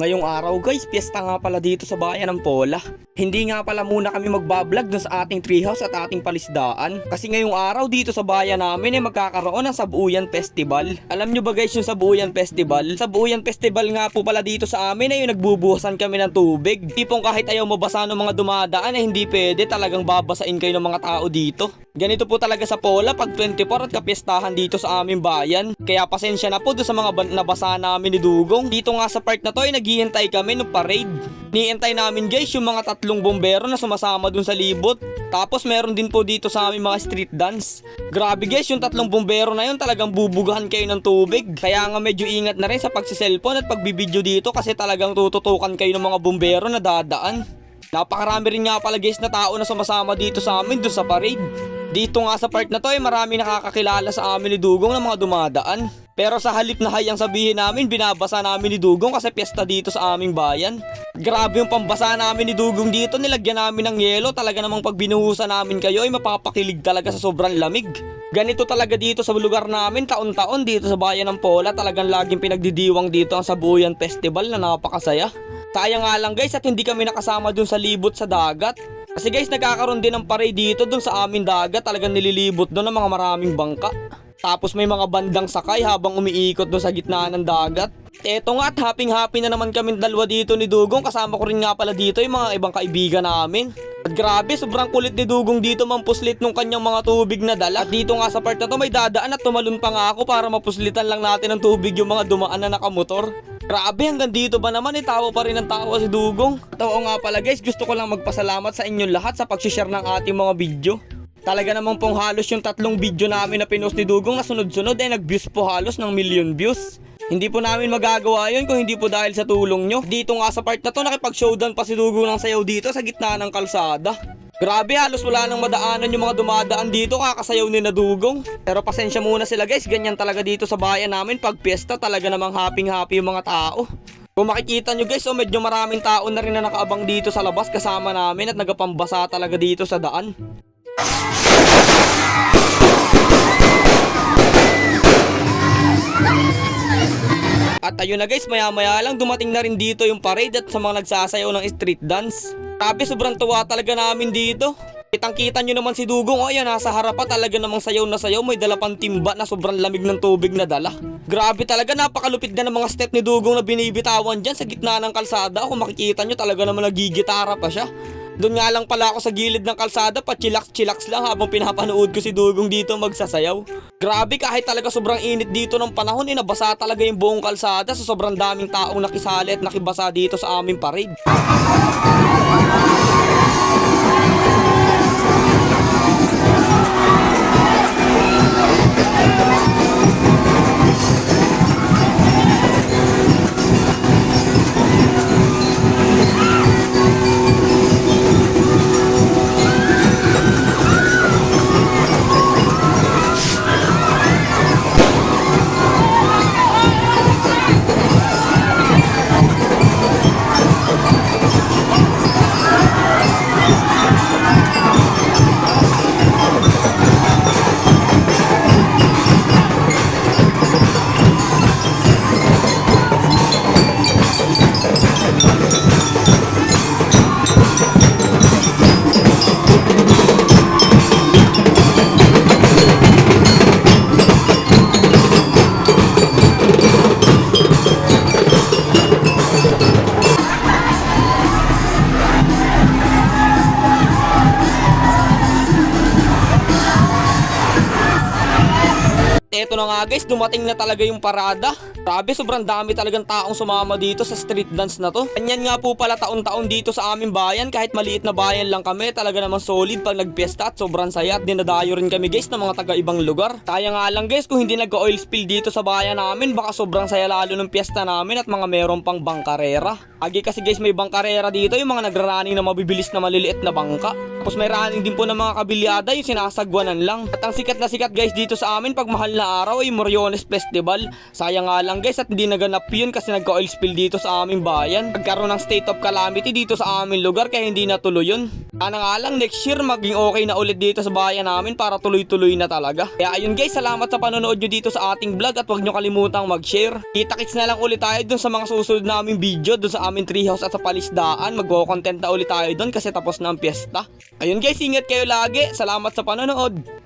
araw guys, piyesta nga pala dito sa bayan ng Pola. Hindi nga pala muna kami magbablog dun sa ating treehouse at ating palisdaan. Kasi ngayong araw dito sa bayan namin ay magkakaroon ng Sabuyan Festival. Alam nyo ba guys yung Sabuyan Festival? Sabuyan Festival nga po pala dito sa amin ay yung nagbubuhasan kami ng tubig. Tipong kahit ayaw mabasa ng mga dumadaan ay hindi pwede talagang babasain kayo ng mga tao dito. Ganito po talaga sa Pola pag 24 at kapiestahan dito sa aming bayan. Kaya pasensya na po doon sa mga nabasa namin ni Dugong. Dito nga sa part na to ay naghihintay kami ng parade. Niintay namin guys yung mga tatlong bombero na sumasama dun sa libot. Tapos meron din po dito sa aming mga street dance. Grabe guys, yung tatlong bombero na yun talagang bubugahan kayo ng tubig. Kaya nga medyo ingat na rin sa pagsiselfon at pagbibideo dito kasi talagang tututukan kayo ng mga bombero na dadaan. Napakarami rin nga pala guys na tao na sumasama dito sa amin dun sa parade. Dito nga sa part na to ay marami nakakakilala sa amin ni Dugong ng mga dumadaan. Pero sa halip na hayang sabihin namin, binabasa namin ni Dugong kasi piyesta dito sa aming bayan. Grabe yung pambasa namin ni Dugong dito, nilagyan namin ng yelo. Talaga namang pag binuhusan namin kayo ay mapapakilig talaga sa sobrang lamig. Ganito talaga dito sa lugar namin, taon-taon dito sa bayan ng Pola, talagang laging pinagdidiwang dito ang Sabuyan Festival na napakasaya. Sayang nga lang guys at hindi kami nakasama dun sa libot sa dagat. Kasi guys, nagkakaroon din ng parade dito dun sa aming dagat. Talagang nililibot doon ng mga maraming bangka. Tapos may mga bandang sakay habang umiikot doon sa gitna ng dagat. Eto nga at happy-happy na naman kami dalawa dito ni Dugong. Kasama ko rin nga pala dito yung mga ibang kaibigan namin. Grabe, sobrang kulit ni Dugong dito mampuslit nung kanyang mga tubig na dala. At dito nga sa part na to may dadaan at tumalon pa nga ako para mapuslitan lang natin ng tubig yung mga dumaan na nakamotor. Grabe, hanggang dito ba naman eh, tawa pa rin ang tawa si Dugong. At oo nga pala guys, gusto ko lang magpasalamat sa inyong lahat sa pag-share ng ating mga video. Talaga namang pong halos yung tatlong video namin na pinost ni Dugong na sunod-sunod ay nag-views po halos ng million views. Hindi po namin magagawa yun kung hindi po dahil sa tulong nyo. Dito nga sa part na to, nakipag-showdown pa si Dugong ng sayaw dito sa gitna ng kalsada. Grabe, halos wala nang madaanan yung mga dumadaan dito, kakasayaw ni na Dugong. Pero pasensya muna sila guys, ganyan talaga dito sa bayan namin. Pag piyesta, talaga namang happy-happy yung mga tao. Kung makikita nyo guys, oh, medyo maraming tao na rin na nakaabang dito sa labas kasama namin at nagapambasa talaga dito sa daan. At ayun na guys, maya maya lang dumating na rin dito yung parade at sa mga nagsasayaw ng street dance. Grabe, sobrang tuwa talaga namin dito. Kitang kita nyo naman si Dugong, o ayan, nasa harap pa talaga namang sayaw na sayaw, may dala timba na sobrang lamig ng tubig na dala. Grabe talaga, napakalupit na ng mga step ni Dugong na binibitawan dyan sa gitna ng kalsada. Kung makikita nyo talaga naman nagigitara pa siya. Doon nga lang pala ako sa gilid ng kalsada, pa chillax-chillax lang habang pinapanood ko si Dugong dito magsasayaw. Grabe kahit talaga sobrang init dito ng panahon, eh, nabasa talaga yung buong kalsada sa sobrang daming taong nakisali at nakibasa dito sa aming parade. Eto na nga guys, dumating na talaga yung parada. Grabe, sobrang dami talagang taong sumama dito sa street dance na to. Ganyan nga po pala taon-taon dito sa aming bayan. Kahit maliit na bayan lang kami, talaga naman solid pag nagpiesta at sobrang saya. At dinadayo rin kami guys ng mga taga-ibang lugar. Kaya nga lang guys, kung hindi nagka-oil spill dito sa bayan namin, baka sobrang saya lalo ng piyesta namin at mga meron pang bangkarera. Agi kasi guys, may bangkarera dito, yung mga nagrarunning na mabibilis na maliliit na bangka. Tapos may running din po ng mga kabilyada, yung sinasagwanan lang. At ang sikat na sikat guys dito sa amin pag mahal na araw ay Moriones Festival. Sayang nga lang guys at hindi naganap yun kasi nagka-oil spill dito sa aming bayan. Nagkaroon ng state of calamity dito sa aming lugar kaya hindi natuloy yun. Sana nga lang next year maging okay na ulit dito sa bayan namin para tuloy-tuloy na talaga. Kaya ayun guys, salamat sa panonood nyo dito sa ating vlog at huwag nyo kalimutang mag-share. Kita-kits na lang ulit tayo dun sa mga susunod naming video dun sa aming treehouse at sa palisdaan. Magko-content na ulit tayo doon kasi tapos na ang piyesta. Ayun guys, ingat kayo lagi. Salamat sa panonood.